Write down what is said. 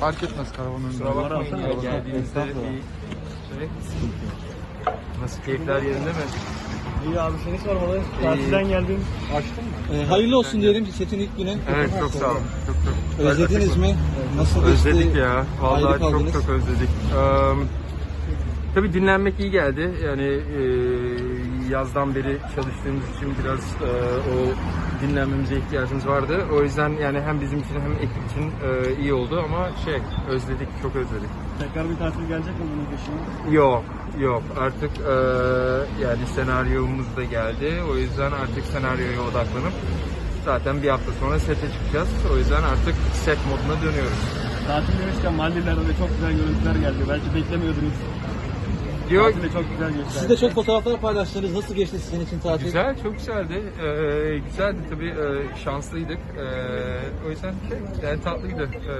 Fark etmez karavan önünde. Kusura bakmayın ya geldiğinizde bir şey. Nasıl keyifler yerinde mi? İyi abi seni sormalı. Tatilden geldin. Açtın mı? Ee, hayırlı olsun diyelim setin ilk günü. Evet çok sağ olun. Çok çok. Özlediniz mi? Nasıl? Özledik ya. Ayrı Vallahi çok kaldınız. çok özledik. Ee, tabii dinlenmek iyi geldi. Yani e, yazdan beri çalıştığımız için biraz e, o dinlenmemize ihtiyacımız vardı. O yüzden yani hem bizim için hem ekip için e, iyi oldu ama şey özledik, çok özledik. Tekrar bir tatil gelecek mi bunun peşine? Yok, yok. Artık e, yani senaryomuz da geldi. O yüzden artık senaryoya odaklanıp zaten bir hafta sonra sete çıkacağız. O yüzden artık set moduna dönüyoruz. Tatil demişken Maldivler'de de çok güzel görüntüler geldi. Belki beklemiyordunuz. Yok, Tatil de çok güzel geçti. Siz de çok fotoğraflar paylaştınız. Nasıl geçti sizin için tatil? Güzel, çok güzeldi. Ee, güzeldi tabii, ee, şanslıydık. Ee, o yüzden şey, yani tatlıydı. Ee,